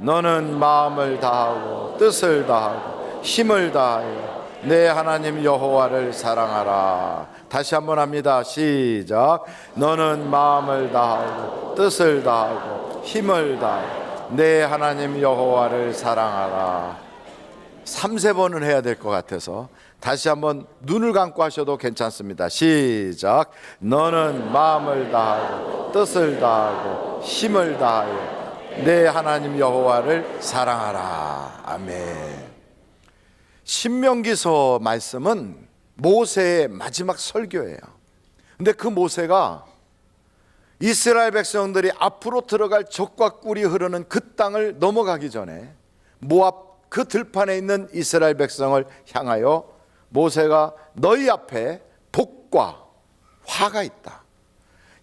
너는 마음을 다하고 뜻을 다하고 힘을 다하여 내 하나님 여호와를 사랑하라. 다시 한번 합니다. 시작. 너는 마음을 다하고 뜻을 다하고 힘을 다하여 내 하나님 여호와를 사랑하라. 3세 번은 해야 될 것 같아서 다시 한번 눈을 감고 하셔도 괜찮습니다. 시작. 너는 마음을 다하고 뜻을 다하고 힘을 다하여 내 하나님 여호와를 사랑하라. 아멘. 신명기서 말씀은 모세의 마지막 설교예요. 근데 그 모세가 이스라엘 백성들이 앞으로 들어갈 적과 꿀이 흐르는 그 땅을 넘어가기 전에 모압 그 들판에 있는 이스라엘 백성을 향하여 모세가 너희 앞에 복과 화가 있다.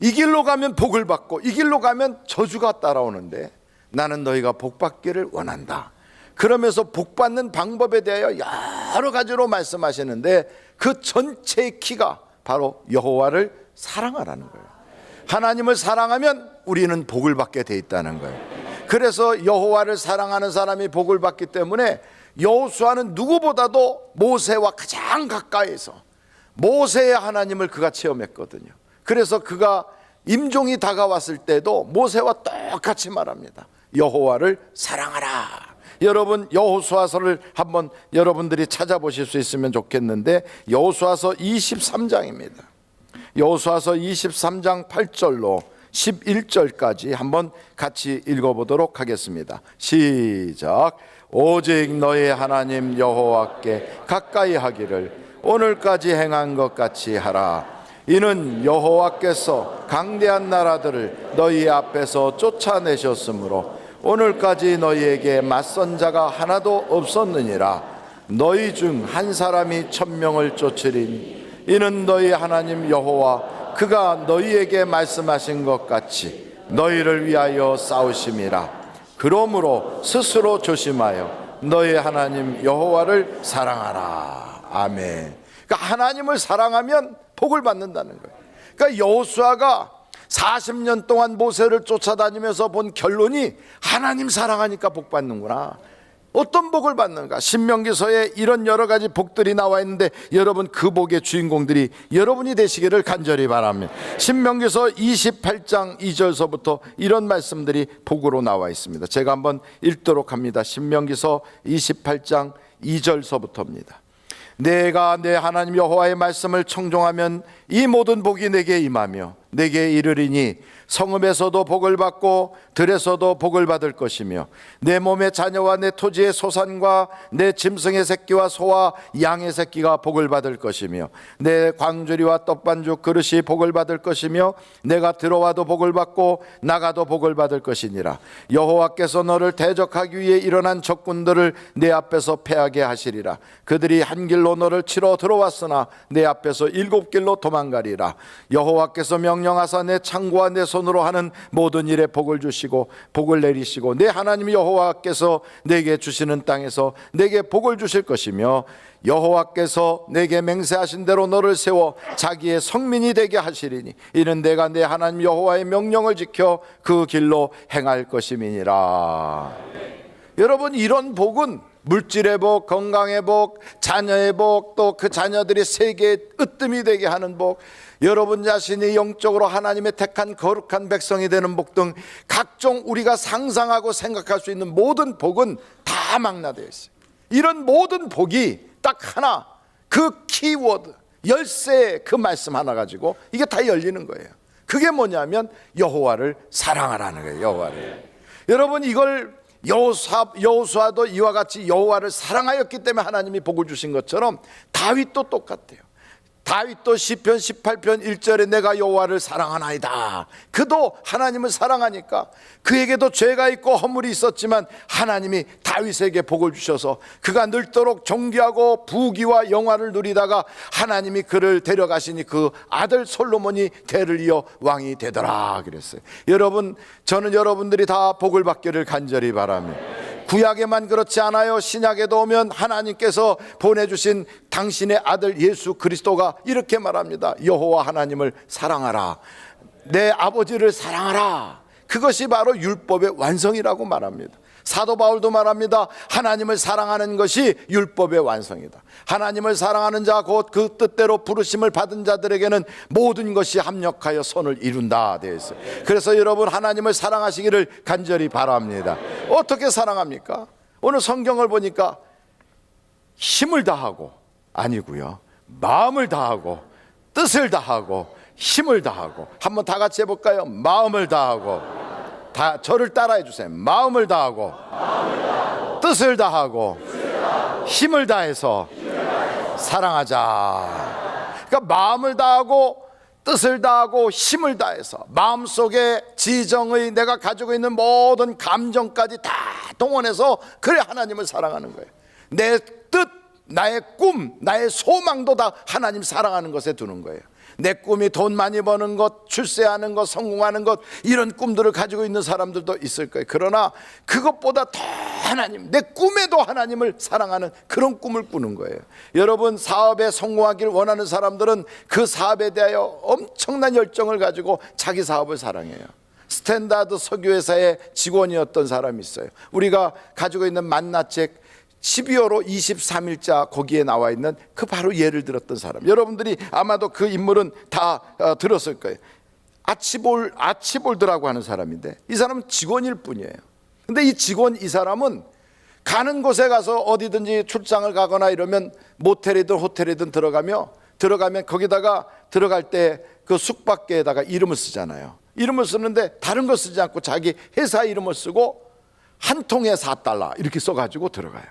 이 길로 가면 복을 받고 이 길로 가면 저주가 따라오는데 나는 너희가 복 받기를 원한다. 그러면서 복 받는 방법에 대하여 여러 가지로 말씀하시는데 그 전체의 키가 바로 여호와를 사랑하라는 거예요. 하나님을 사랑하면 우리는 복을 받게 돼 있다는 거예요. 그래서 여호와를 사랑하는 사람이 복을 받기 때문에 여호수아는 누구보다도 모세와 가장 가까이서 모세의 하나님을 그가 체험했거든요. 그래서 그가 임종이 다가왔을 때도 모세와 똑같이 말합니다. 여호와를 사랑하라. 여러분 여호수아서를 한번 여러분들이 찾아보실 수 있으면 좋겠는데 여호수아서 23장입니다. 여호수아서 23장 8절로 11절까지 한번 같이 읽어보도록 하겠습니다. 시작. 오직 너의 하나님 여호와께 가까이 하기를 오늘까지 행한 것 같이 하라. 이는 여호와께서 강대한 나라들을 너희 앞에서 쫓아내셨으므로 오늘까지 너희에게 맞선 자가 하나도 없었느니라. 너희 중 한 사람이 천명을 쫓으리니 이는 너희 하나님 여호와 그가 너희에게 말씀하신 것 같이 너희를 위하여 싸우심이라. 그러므로 스스로 조심하여 너희 하나님 여호와를 사랑하라. 아멘. 그러니까 하나님을 사랑하면 복을 받는다는 거예요. 그러니까 여호수아가 40년 동안 모세를 쫓아다니면서 본 결론이 하나님 사랑하니까 복 받는구나. 어떤 복을 받는가? 신명기서에 이런 여러 가지 복들이 나와 있는데 여러분 그 복의 주인공들이 여러분이 되시기를 간절히 바랍니다. 신명기서 28장 2절서부터 이런 말씀들이 복으로 나와 있습니다. 제가 한번 읽도록 합니다. 신명기서 28장 2절서부터입니다. 내가 내 하나님 여호와의 말씀을 청종하면 이 모든 복이 내게 임하며 내게 이르리니 성읍에서도 복을 받고 들에서도 복을 받을 것이며 내 몸의 자녀와 내 토지의 소산과 내 짐승의 새끼와 소와 양의 새끼가 복을 받을 것이며 내 광주리와 떡반죽 그릇이 복을 받을 것이며 내가 들어와도 복을 받고 나가도 복을 받을 것이니라. 여호와께서 너를 대적하기 위해 일어난 적군들을 내 앞에서 패하게 하시리라. 그들이 한 길로 너를 치러 들어왔으나 내 앞에서 일곱 길로 도망가리라. 여호와께서 명령하사 내 창고와 내 손으로 하는 모든 일에 복을 주시고 복을 내리시고 내 하나님 여호와께서 내게 주시는 땅에서 내게 복을 주실 것이며 여호와께서 내게 맹세하신 대로 너를 세워 자기의 성민이 되게 하시리니 이는 내가 내 하나님 여호와의 명령을 지켜 그 길로 행할 것임이니라. 여러분 이런 복은 물질의 복, 건강의 복, 자녀의 복, 또 그 자녀들이 세계의 으뜸이 되게 하는 복, 여러분 자신이 영적으로 하나님의 택한 거룩한 백성이 되는 복 등 각종 우리가 상상하고 생각할 수 있는 모든 복은 다 망라되어 있어요. 이런 모든 복이 딱 하나 그 키워드 열쇠 그 말씀 하나 가지고 이게 다 열리는 거예요. 그게 뭐냐면 여호와를 사랑하라는 거예요. 여호와를. 여러분 이걸 여호수아 여호수아도 이와 같이 여호와를 사랑하였기 때문에 하나님이 복을 주신 것처럼 다윗도 똑같아요. 다윗도 시편 18편 1절에 내가 여호와를 사랑하나이다. 그도 하나님을 사랑하니까 그에게도 죄가 있고 허물이 있었지만 하나님이 다윗에게 복을 주셔서 그가 늙도록 존귀하고 부귀와 영화를 누리다가 하나님이 그를 데려가시니 그 아들 솔로몬이 대를 이어 왕이 되더라 그랬어요. 여러분 저는 여러분들이 다 복을 받기를 간절히 바랍니다. 구약에만 그렇지 않아요. 신약에도 오면 하나님께서 보내주신 당신의 아들 예수 그리스도가 이렇게 말합니다. 여호와 하나님을 사랑하라. 내 아버지를 사랑하라. 그것이 바로 율법의 완성이라고 말합니다. 사도 바울도 말합니다. 하나님을 사랑하는 것이 율법의 완성이다. 하나님을 사랑하는 자 곧 그 뜻대로 부르심을 받은 자들에게는 모든 것이 합력하여 선을 이룬다 되어 있어요. 그래서 여러분 하나님을 사랑하시기를 간절히 바랍니다. 어떻게 사랑합니까? 오늘 성경을 보니까 힘을 다하고 아니고요. 마음을 다하고 뜻을 다하고 힘을 다하고 한번 다 같이 해볼까요? 마음을 다하고 다 저를 따라해 주세요. 마음을 다하고, 뜻을 다하고, 힘을 다해서 사랑하자. 그러니까 마음을 다하고 뜻을 다하고 힘을 다해서 마음속에 지정의 내가 가지고 있는 모든 감정까지 다 동원해서 그래 하나님을 사랑하는 거예요. 내 뜻, 나의 꿈, 나의 소망도 다 하나님 사랑하는 것에 두는 거예요. 내 꿈이 돈 많이 버는 것, 출세하는 것, 성공하는 것 이런 꿈들을 가지고 있는 사람들도 있을 거예요. 그러나 그것보다 더 하나님, 내 꿈에도 하나님을 사랑하는 그런 꿈을 꾸는 거예요. 여러분 사업에 성공하기를 원하는 사람들은 그 사업에 대하여 엄청난 열정을 가지고 자기 사업을 사랑해요. 스탠다드 석유회사의 직원이었던 사람이 있어요. 우리가 가지고 있는 만나책 12월호 23일자 거기에 나와 있는 그 바로 예를 들었던 사람. 여러분들이 아마도 그 인물은 다 어, 들었을 거예요. 아치볼 아치볼드라고 하는 사람인데 이 사람은 직원일 뿐이에요. 근데 이 직원 이 사람은 가는 곳에 가서 어디든지 출장을 가거나 이러면 모텔이든 호텔이든 들어가며 들어가면 거기다가 들어갈 때 그 숙박계에다가 이름을 쓰잖아요. 이름을 쓰는데 다른 거 쓰지 않고 자기 회사 이름을 쓰고 한 통에 4달러 이렇게 써가지고 들어가요.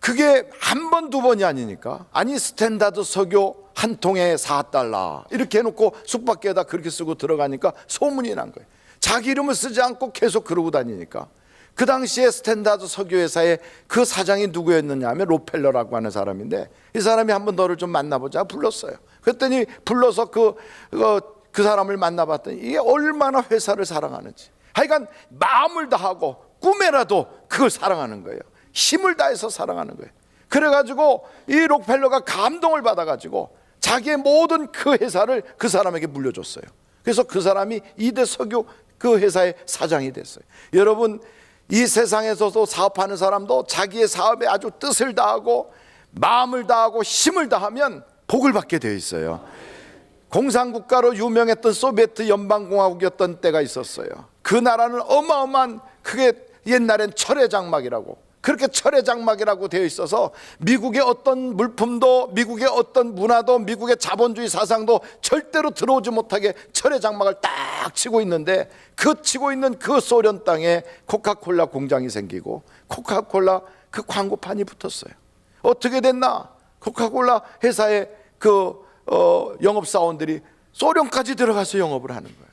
그게 한 번, 두 번이 아니니까. 아니, 스탠다드 석유 한 통에 4달러. 이렇게 해놓고 숙박계에다 그렇게 쓰고 들어가니까 소문이 난 거예요. 자기 이름을 쓰지 않고 계속 그러고 다니니까. 그 당시에 스탠다드 석유회사의 그 사장이 누구였느냐 하면 로펠러라고 하는 사람인데 이 사람이 한번 너를 좀 만나보자 불렀어요. 그랬더니 불러서 그, 그, 그 사람을 만나봤더니 이게 얼마나 회사를 사랑하는지. 하여간 마음을 다하고 꿈에라도 그걸 사랑하는 거예요. 힘을 다해서 사랑하는 거예요. 그래가지고 이 록펠러가 감동을 받아가지고 자기의 모든 그 회사를 그 사람에게 물려줬어요. 그래서 그 사람이 이대 석유 그 회사의 사장이 됐어요. 여러분 이 세상에서도 사업하는 사람도 자기의 사업에 아주 뜻을 다하고 마음을 다하고 힘을 다하면 복을 받게 되어 있어요. 공산국가로 유명했던 소비에트 연방공화국이었던 때가 있었어요. 그 나라는 어마어마한 그게 옛날엔 철의 장막이라고 그렇게 철의 장막이라고 되어 있어서 미국의 어떤 물품도 미국의 어떤 문화도 미국의 자본주의 사상도 절대로 들어오지 못하게 철의 장막을 딱 치고 있는데 그 치고 있는 그 소련 땅에 코카콜라 공장이 생기고 코카콜라 그 광고판이 붙었어요. 어떻게 됐나? 코카콜라 회사의 그 어, 영업 사원들이 소련까지 들어가서 영업을 하는 거예요.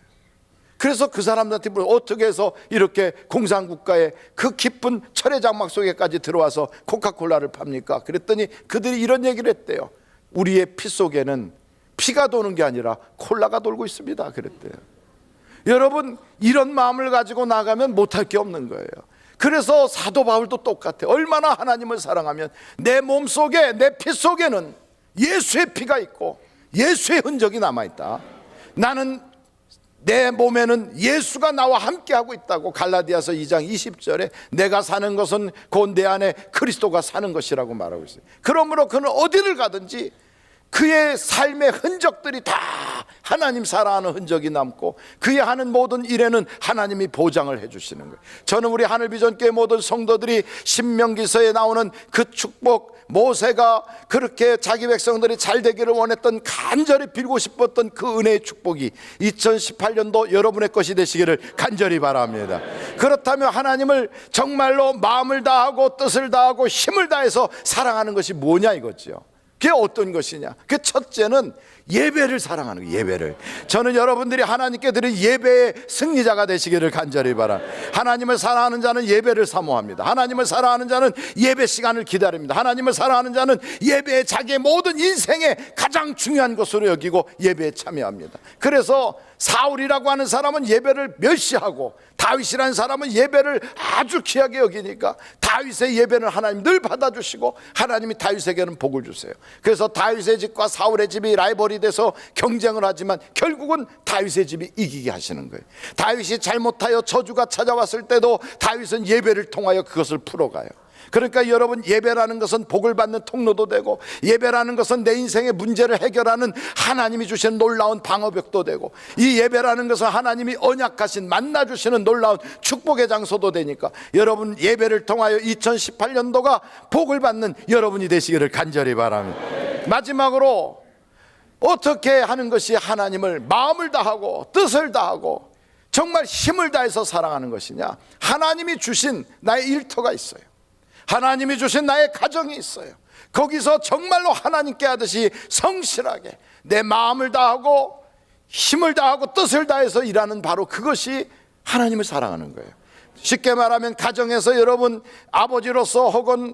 그래서 그 사람들한테 물어 어떻게 해서 이렇게 공산국가의 그 깊은 철의 장막 속에까지 들어와서 코카콜라를 팝니까? 그랬더니 그들이 이런 얘기를 했대요. 우리의 피 속에는 피가 도는 게 아니라 콜라가 돌고 있습니다. 그랬대요. 여러분 이런 마음을 가지고 나가면 못할 게 없는 거예요. 그래서 사도 바울도 똑같아. 얼마나 하나님을 사랑하면 내 몸 속에 내 피 속에는 예수의 피가 있고 예수의 흔적이 남아 있다. 나는 내 몸에는 예수가 나와 함께하고 있다고 갈라디아서 2장 20절에 내가 사는 것은 곧 내 안에 그리스도가 사는 것이라고 말하고 있어요. 그러므로 그는 어디를 가든지 그의 삶의 흔적들이 다 하나님 사랑하는 흔적이 남고 그의 하는 모든 일에는 하나님이 보장을 해주시는 거예요. 저는 우리 하늘비전교회 모든 성도들이 신명기서에 나오는 그 축복 모세가 그렇게 자기 백성들이 잘 되기를 원했던 간절히 빌고 싶었던 그 은혜의 축복이 2018년도 여러분의 것이 되시기를 간절히 바랍니다. 그렇다면 하나님을 정말로 마음을 다하고 뜻을 다하고 힘을 다해서 사랑하는 것이 뭐냐 이거죠. 그게 어떤 것이냐? 그 첫째는 예배를 사랑하는 거예요. 예배를. 저는 여러분들이 하나님께 드린 예배의 승리자가 되시기를 간절히 바라. 하나님을 사랑하는 자는 예배를 사모합니다. 하나님을 사랑하는 자는 예배 시간을 기다립니다. 하나님을 사랑하는 자는 예배에 자기의 모든 인생의 가장 중요한 것으로 여기고 예배에 참여합니다. 그래서 사울이라고 하는 사람은 예배를 멸시하고 다윗이라는 사람은 예배를 아주 귀하게 여기니까 다윗의 예배는 하나님 늘 받아주시고 하나님이 다윗에게는 복을 주세요. 그래서 다윗의 집과 사울의 집이 라이벌이 돼서 경쟁을 하지만 결국은 다윗의 집이 이기게 하시는 거예요. 다윗이 잘못하여 저주가 찾아왔을 때도 다윗은 예배를 통하여 그것을 풀어가요. 그러니까 여러분 예배라는 것은 복을 받는 통로도 되고 예배라는 것은 내 인생의 문제를 해결하는 하나님이 주신 놀라운 방어벽도 되고 이 예배라는 것은 하나님이 언약하신 만나 주시는 놀라운 축복의 장소도 되니까 여러분 예배를 통하여 2018년도가 복을 받는 여러분이 되시기를 간절히 바랍니다. 마지막으로 어떻게 하는 것이 하나님을 마음을 다하고 뜻을 다하고 정말 힘을 다해서 사랑하는 것이냐? 하나님이 주신 나의 일터가 있어요. 하나님이 주신 나의 가정이 있어요. 거기서 정말로 하나님께 하듯이 성실하게 내 마음을 다하고 힘을 다하고 뜻을 다해서 일하는 바로 그것이 하나님을 사랑하는 거예요. 쉽게 말하면 가정에서 여러분 아버지로서 혹은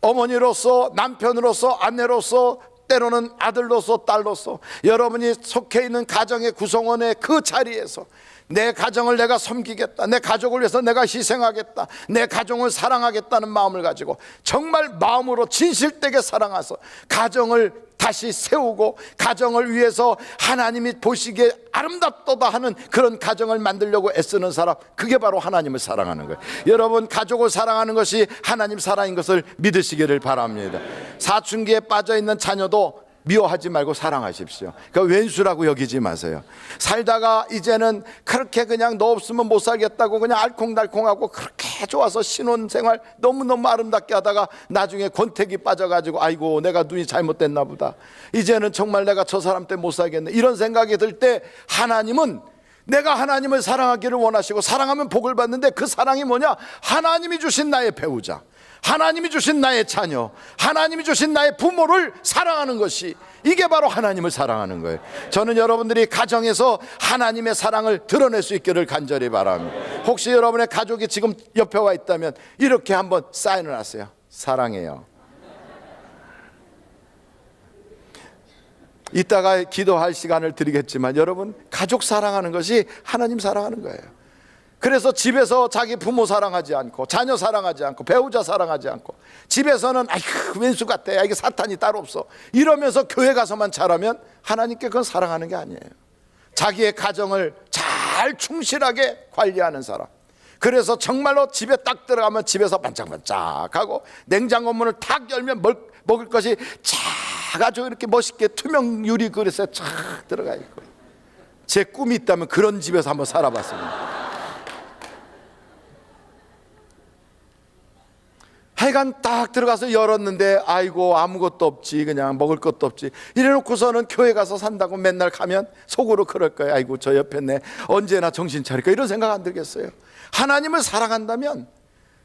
어머니로서 남편으로서 아내로서 때로는 아들로서 딸로서 여러분이 속해 있는 가정의 구성원의 그 자리에서 내 가정을 내가 섬기겠다. 내 가족을 위해서 내가 희생하겠다. 내 가정을 사랑하겠다는 마음을 가지고 정말 마음으로 진실되게 사랑해서 가정을 다시 세우고 가정을 위해서 하나님이 보시기에 아름답도다 하는 그런 가정을 만들려고 애쓰는 사람 그게 바로 하나님을 사랑하는 거예요. 여러분 가족을 사랑하는 것이 하나님 사랑인 것을 믿으시기를 바랍니다. 사춘기에 빠져 있는 자녀도 미워하지 말고 사랑하십시오. 그 왼수라고 여기지 마세요. 살다가 이제는 그렇게 그냥 너 없으면 못 살겠다고 그냥 알콩달콩하고 그렇게 좋아서 신혼생활 너무너무 아름답게 하다가 나중에 권태기 빠져가지고 아이고 내가 눈이 잘못됐나 보다. 이제는 정말 내가 저 사람 때문에 못 살겠네. 이런 생각이 들 때 하나님은 내가 하나님을 사랑하기를 원하시고 사랑하면 복을 받는데 그 사랑이 뭐냐? 하나님이 주신 나의 배우자. 하나님이 주신 나의 자녀, 하나님이 주신 나의 부모를 사랑하는 것이 이게 바로 하나님을 사랑하는 거예요. 저는 여러분들이 가정에서 하나님의 사랑을 드러낼 수 있기를 간절히 바랍니다. 혹시 여러분의 가족이 지금 옆에 와 있다면 이렇게 한번 사인을 하세요. 사랑해요. 이따가 기도할 시간을 드리겠지만 여러분 가족 사랑하는 것이 하나님 사랑하는 거예요. 그래서 집에서 자기 부모 사랑하지 않고 자녀 사랑하지 않고 배우자 사랑하지 않고 집에서는 아이고 왼수 같대 야 이게 사탄이 따로 없어. 이러면서 교회 가서만 잘하면 하나님께 그건 사랑하는 게 아니에요. 자기의 가정을 잘 충실하게 관리하는 사람. 그래서 정말로 집에 딱 들어가면 집에서 반짝반짝하고 냉장고 문을 탁 열면 먹, 먹을 것이 작아져 이렇게 멋있게 투명 유리 그릇에 쫙 들어가 있고 제 꿈이 있다면 그런 집에서 한번 살아봤습니다 하여간 딱 들어가서 열었는데 아이고 아무것도 없지. 그냥 먹을 것도 없지. 이래놓고서는 교회 가서 산다고 맨날 가면 속으로 그럴 거예요 아이고 저 옆에 내 언제나 정신 차릴까? 이런 생각 안 들겠어요. 하나님을 사랑한다면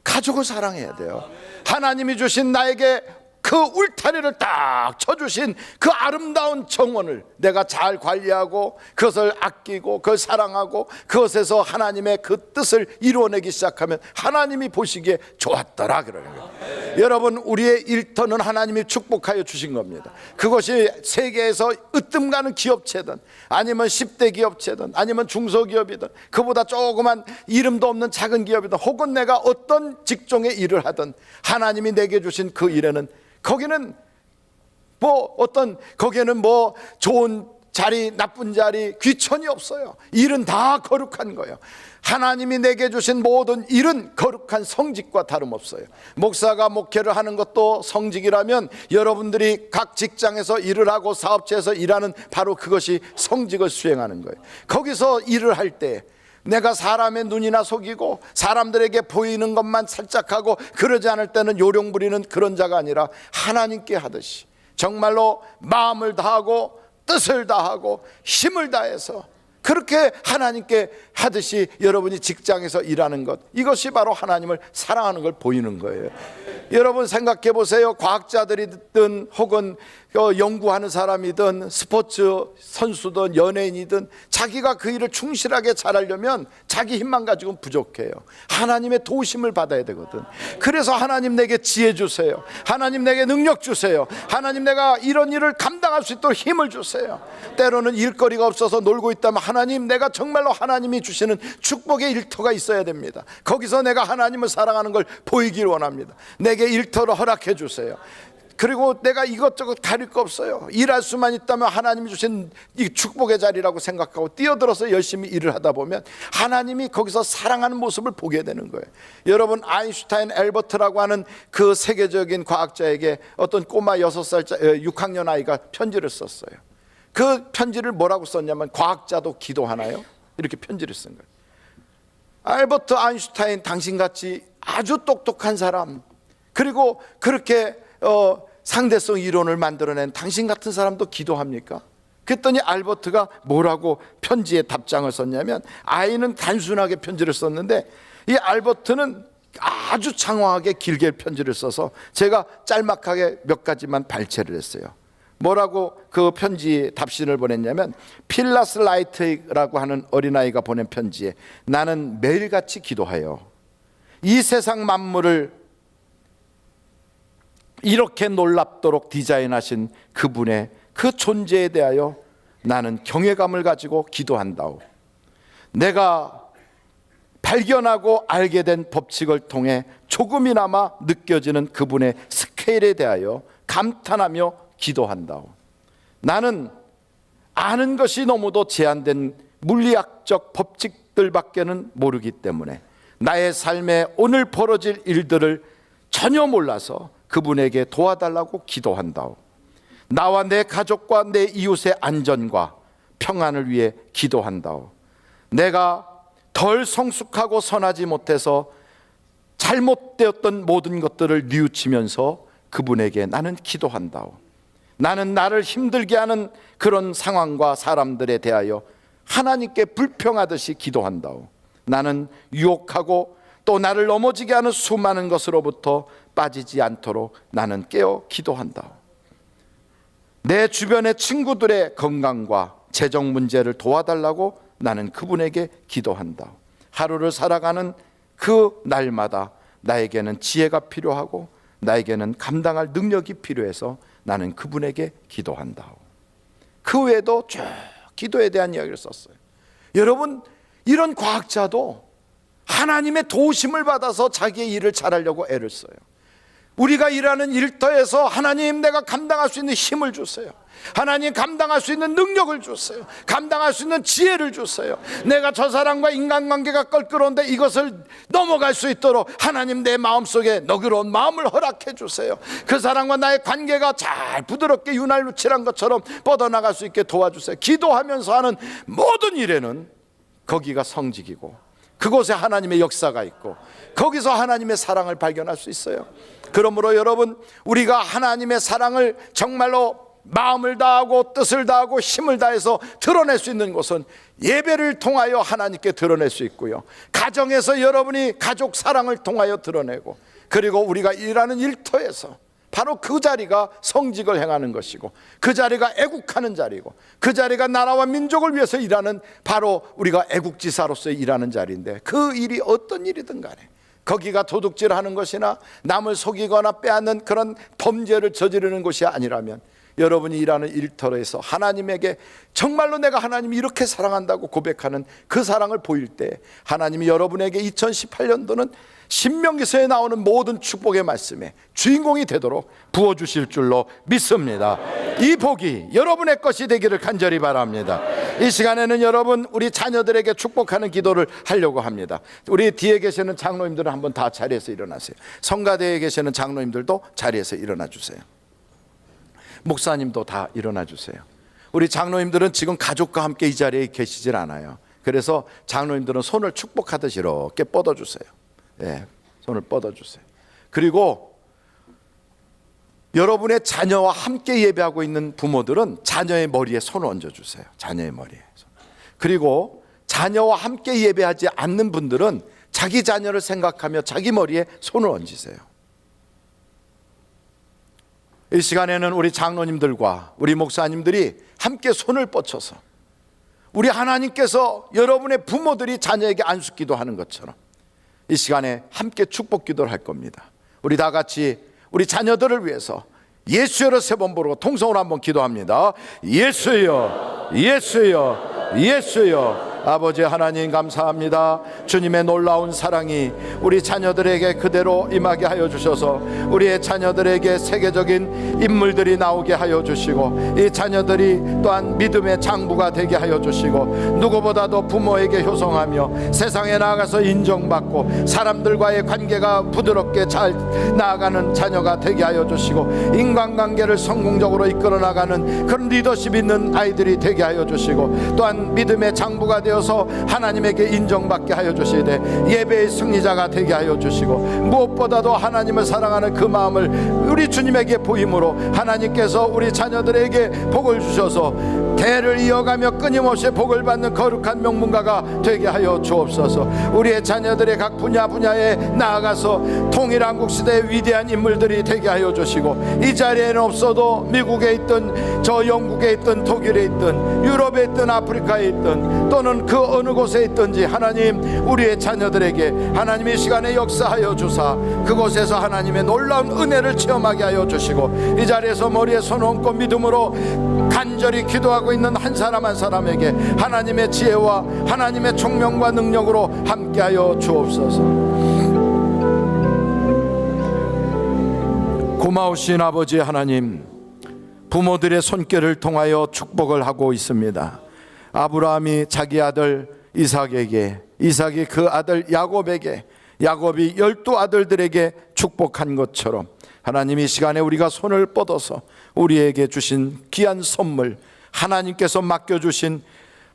가족을 사랑해야 돼요. 하나님이 주신 나에게 그 울타리를 딱 쳐주신 그 아름다운 정원을 내가 잘 관리하고 그것을 아끼고 그걸 사랑하고 그것에서 하나님의 그 뜻을 이루어내기 시작하면 하나님이 보시기에 좋았더라 그러는 거예요. 여러분 우리의 일터는 하나님이 축복하여 주신 겁니다. 그것이 세계에서 으뜸 가는 기업체든 아니면 10대 기업체든 아니면 중소기업이든 그보다 조그만 이름도 없는 작은 기업이든 혹은 내가 어떤 직종의 일을 하든 하나님이 내게 주신 그 일에는 거기는 뭐 어떤 거기에는 뭐 좋은 자리 나쁜 자리 귀천이 없어요. 일은 다 거룩한 거예요. 하나님이 내게 주신 모든 일은 거룩한 성직과 다름없어요. 목사가 목회를 하는 것도 성직이라면 여러분들이 각 직장에서 일을 하고 사업체에서 일하는 바로 그것이 성직을 수행하는 거예요. 거기서 일을 할 때 내가 사람의 눈이나 속이고 사람들에게 보이는 것만 살짝 하고 그러지 않을 때는 요령 부리는 그런 자가 아니라 하나님께 하듯이 정말로 마음을 다하고 뜻을 다하고 힘을 다해서 그렇게 하나님께 하듯이 여러분이 직장에서 일하는 것 이것이 바로 하나님을 사랑하는 걸 보이는 거예요. 여러분 생각해 보세요. 과학자들이든 혹은 어, 연구하는 사람이든 스포츠 선수든 연예인이든 자기가 그 일을 충실하게 잘하려면 자기 힘만 가지고는 부족해요. 하나님의 도우심을 받아야 되거든. 그래서 하나님 내게 지혜 주세요. 하나님 내게 능력 주세요. 하나님 내가 이런 일을 감당할 수 있도록 힘을 주세요. 때로는 일거리가 없어서 놀고 있다면 하나님 내가 정말로 하나님이 주시는 축복의 일터가 있어야 됩니다. 거기서 내가 하나님을 사랑하는 걸 보이길 원합니다. 내게 일터를 허락해 주세요. 그리고 내가 이것저것 가릴 거 없어요. 일할 수만 있다면 하나님이 주신 이 축복의 자리라고 생각하고 뛰어들어서 열심히 일을 하다 보면 하나님이 거기서 사랑하는 모습을 보게 되는 거예요. 여러분 아인슈타인 엘버트라고 하는 그 세계적인 과학자에게 어떤 꼬마 여섯 살짜 6학년 아이가 편지를 썼어요. 그 편지를 뭐라고 썼냐면 과학자도 기도하나요? 이렇게 편지를 쓴 거예요. 알버트 아인슈타인 당신같이 아주 똑똑한 사람 그리고 그렇게 어, 상대성 이론을 만들어낸 당신 같은 사람도 기도합니까? 그랬더니 알버트가 뭐라고 편지에 답장을 썼냐면 아이는 단순하게 편지를 썼는데 이 알버트는 아주 장황하게 길게 편지를 써서 제가 짤막하게 몇 가지만 발췌를 했어요. 뭐라고 그 편지 답신을 보냈냐면 필라스 라이트라고 하는 어린아이가 보낸 편지에 나는 매일같이 기도하여 이 세상 만물을 이렇게 놀랍도록 디자인하신 그분의 그 존재에 대하여 나는 경외감을 가지고 기도한다오. 내가 발견하고 알게 된 법칙을 통해 조금이나마 느껴지는 그분의 스케일에 대하여 감탄하며 기도한다오. 나는 아는 것이 너무도 제한된 물리학적 법칙들밖에는 모르기 때문에 나의 삶에 오늘 벌어질 일들을 전혀 몰라서 그분에게 도와달라고 기도한다오. 나와 내 가족과 내 이웃의 안전과 평안을 위해 기도한다오. 내가 덜 성숙하고 선하지 못해서 잘못되었던 모든 것들을 뉘우치면서 그분에게 나는 기도한다오. 나는 나를 힘들게 하는 그런 상황과 사람들에 대하여 하나님께 불평하듯이 기도한다오. 나는 유혹하고 또 나를 넘어지게 하는 수많은 것으로부터 빠지지 않도록 나는 깨어 기도한다. 내 주변의 친구들의 건강과 재정 문제를 도와달라고 나는 그분에게 기도한다. 하루를 살아가는 그 날마다 나에게는 지혜가 필요하고 나에게는 감당할 능력이 필요해서 나는 그분에게 기도한다. 그 외에도 쭉 기도에 대한 이야기를 썼어요. 여러분, 이런 과학자도 하나님의 도우심을 받아서 자기의 일을 잘하려고 애를 써요. 우리가 일하는 일터에서 하나님 내가 감당할 수 있는 힘을 주세요. 하나님 감당할 수 있는 능력을 주세요. 감당할 수 있는 지혜를 주세요. 내가 저 사람과 인간관계가 껄끄러운데 이것을 넘어갈 수 있도록 하나님 내 마음속에 너그러운 마음을 허락해 주세요. 그 사람과 나의 관계가 잘 부드럽게 윤활유칠한 것처럼 뻗어나갈 수 있게 도와주세요. 기도하면서 하는 모든 일에는 거기가 성직이고 그곳에 하나님의 역사가 있고 거기서 하나님의 사랑을 발견할 수 있어요. 그러므로 여러분 우리가 하나님의 사랑을 정말로 마음을 다하고 뜻을 다하고 힘을 다해서 드러낼 수 있는 곳은 예배를 통하여 하나님께 드러낼 수 있고요. 가정에서 여러분이 가족 사랑을 통하여 드러내고 그리고 우리가 일하는 일터에서 바로 그 자리가 성직을 행하는 것이고 그 자리가 애국하는 자리고 그 자리가 나라와 민족을 위해서 일하는 바로 우리가 애국지사로서 일하는 자리인데 그 일이 어떤 일이든 간에 거기가 도둑질하는 것이나 남을 속이거나 빼앗는 그런 범죄를 저지르는 것이 아니라면 여러분이 일하는 일터에서 하나님에게 정말로 내가 하나님 이렇게 사랑한다고 고백하는 그 사랑을 보일 때 하나님이 여러분에게 2018년도는 신명기서에 나오는 모든 축복의 말씀에 주인공이 되도록 부어 주실 줄로 믿습니다. 이 복이 여러분의 것이 되기를 간절히 바랍니다. 이 시간에는 여러분 우리 자녀들에게 축복하는 기도를 하려고 합니다. 우리 뒤에 계시는 장로님들은 한번 다 자리에서 일어나세요. 성가대에 계시는 장로님들도 자리에서 일어나 주세요. 목사님도 다 일어나 주세요. 우리 장로님들은 지금 가족과 함께 이 자리에 계시질 않아요. 그래서 장로님들은 손을 축복하듯이 이렇게 뻗어 주세요. 예, 손을 뻗어 주세요. 그리고 여러분의 자녀와 함께 예배하고 있는 부모들은 자녀의 머리에 손을 얹어 주세요. 자녀의 머리에. 그리고 자녀와 함께 예배하지 않는 분들은 자기 자녀를 생각하며 자기 머리에 손을 얹으세요. 이 시간에는 우리 장로님들과 우리 목사님들이 함께 손을 뻗쳐서 우리 하나님께서 여러분의 부모들이 자녀에게 안숙기도 하는 것처럼 이 시간에 함께 축복 기도를 할 겁니다. 우리 다 같이 우리 자녀들을 위해서 예수여로 세번 부르고 통성으로 한번 기도합니다. 예수여, 예수여, 예수여. 아버지 하나님 감사합니다. 주님의 놀라운 사랑이 우리 자녀들에게 그대로 임하게 하여 주셔서 우리의 자녀들에게 세계적인 인물들이 나오게 하여 주시고 이 자녀들이 또한 믿음의 장부가 되게 하여 주시고 누구보다도 부모에게 효성하며 세상에 나가서 인정받고 사람들과의 관계가 부드럽게 잘 나아가는 자녀가 되게 하여 주시고 인간관계를 성공적으로 이끌어 나가는 그런 리더십 있는 아이들이 되게 하여 주시고 또한 믿음의 장부가 되어 서 하나님에게 인정받게 하여 주시되 예배의 승리자가 되게 하여 주시고 무엇보다도 하나님을 사랑하는 그 마음을 우리 주님에게 보임으로 하나님께서 우리 자녀들에게 복을 주셔서 대를 이어가며 끊임없이 복을 받는 거룩한 명문가가 되게 하여 주옵소서. 우리의 자녀들의 각 분야 분야에 나아가서 통일한국 시대의 위대한 인물들이 되게 하여 주시고 이 자리에는 없어도 미국에 있든 저 영국에 있든 독일에 있든 유럽에 있든 아프리카에 있든 또는 그 어느 곳에 있든지 하나님 우리의 자녀들에게 하나님의 시간에 역사하여 주사 그곳에서 하나님의 놀라운 은혜를 체험하게 하여 주시고 이 자리에서 머리에 손 얹고 믿음으로 간절히 기도하고 있는 한 사람 한 사람에게 하나님의 지혜와 하나님의 총명과 능력으로 함께하여 주옵소서. 고마우신 아버지 하나님, 부모들의 손길을 통하여 축복을 하고 있습니다. 아브라함이 자기 아들 이삭에게, 이삭이 그 아들 야곱에게, 야곱이 열두 아들들에게 축복한 것처럼 하나님 이 시간에 우리가 손을 뻗어서 우리에게 주신 귀한 선물, 하나님께서 맡겨주신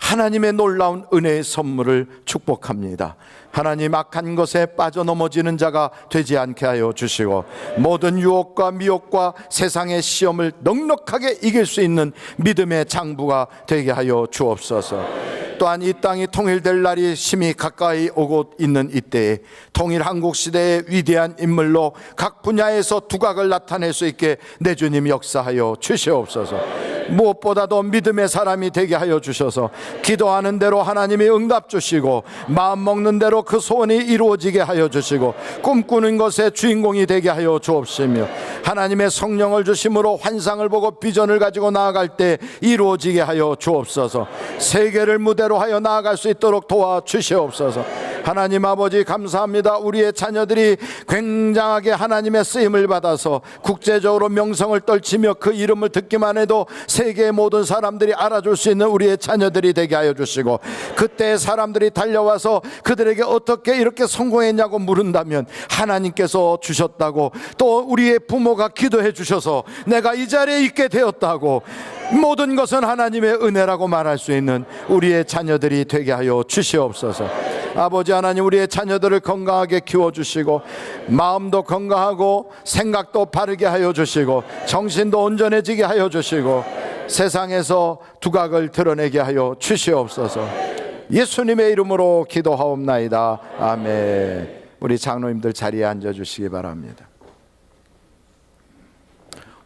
하나님의 놀라운 은혜의 선물을 축복합니다. 하나님 악한 것에 빠져 넘어지는 자가 되지 않게 하여 주시고 모든 유혹과 미혹과 세상의 시험을 넉넉하게 이길 수 있는 믿음의 장부가 되게 하여 주옵소서. 또한 이 땅이 통일될 날이 심히 가까이 오고 있는 이때에 통일 한국 시대의 위대한 인물로 각 분야에서 두각을 나타낼 수 있게 내 주님 역사하여 주시옵소서. 무엇보다도 믿음의 사람이 되게 하여 주셔서 기도하는 대로 하나님이 응답 주시고 마음 먹는 대로 그 소원이 이루어지게 하여 주시고 꿈꾸는 것의 주인공이 되게 하여 주옵시며 하나님의 성령을 주심으로 환상을 보고 비전을 가지고 나아갈 때 이루어지게 하여 주옵소서 세계를 무대로 하여 나아갈 수 있도록 도와 주시옵소서. 하나님 아버지 감사합니다. 우리의 자녀들이 굉장하게 하나님의 쓰임을 받아서 국제적으로 명성을 떨치며 그 이름을 듣기만 해도 세계의 모든 사람들이 알아줄 수 있는 우리의 자녀들이 되게 하여 주시고 그때 사람들이 달려와서 그들에게 어떻게 이렇게 성공했냐고 물은다면 하나님께서 주셨다고 또 우리의 부모가 기도해 주셔서 내가 이 자리에 있게 되었다고 모든 것은 하나님의 은혜라고 말할 수 있는 우리의 자녀들이 되게 하여 주시옵소서. 아버지 하나님 우리의 자녀들을 건강하게 키워 주시고 마음도 건강하고 생각도 바르게 하여 주시고 정신도 온전해지게 하여 주시고 세상에서 두각을 드러내게 하여 주시옵소서. 예수님의 이름으로 기도하옵나이다. 아멘. 우리 장로님들 자리에 앉아 주시기 바랍니다.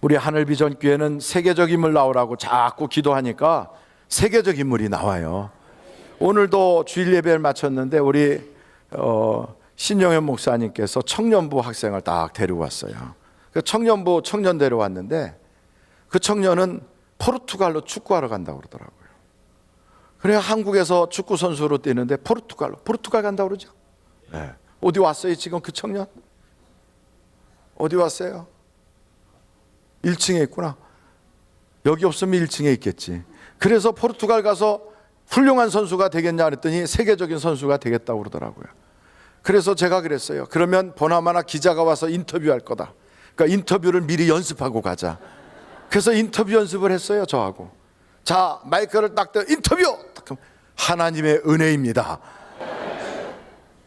우리 하늘 비전 교회는 세계적 인물 나오라고 자꾸 기도하니까 세계적 인물이 나와요. 오늘도 주일 예배를 마쳤는데 우리 어, 신영현 목사님께서 청년부 학생을 딱 데리고 왔어요. 그 청년부 청년 데려왔는데 그 청년은 포르투갈로 축구하러 간다고 그러더라고요. 그래 한국에서 축구 선수로 뛰는데 포르투갈로 포르투갈 간다고 그러죠. 네. 어디 왔어요 지금 그 청년? 어디 왔어요? 1층에 있구나. 여기 없으면 1층에 있겠지. 그래서 포르투갈 가서 훌륭한 선수가 되겠냐 그랬더니 세계적인 선수가 되겠다고 그러더라고요. 그래서 제가 그랬어요. 그러면 보나마나 기자가 와서 인터뷰할 거다. 그러니까 인터뷰를 미리 연습하고 가자. 그래서 인터뷰 연습을 했어요, 저하고. 자, 마이크를 딱 대, 인터뷰! 하나님의 은혜입니다.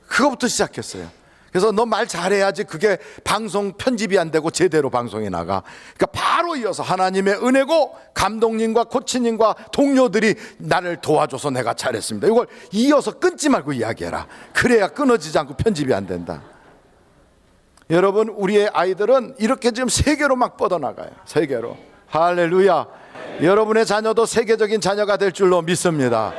그거부터 시작했어요. 그래서 너 말 잘해야지 그게 방송 편집이 안 되고 제대로 방송에 나가. 그러니까 바로 이어서 하나님의 은혜고 감독님과 코치님과 동료들이 나를 도와줘서 내가 잘했습니다. 이걸 이어서 끊지 말고 이야기해라. 그래야 끊어지지 않고 편집이 안 된다. 여러분 우리의 아이들은 이렇게 지금 세계로 막 뻗어나가요. 세계로. 할렐루야. 여러분의 자녀도 세계적인 자녀가 될 줄로 믿습니다.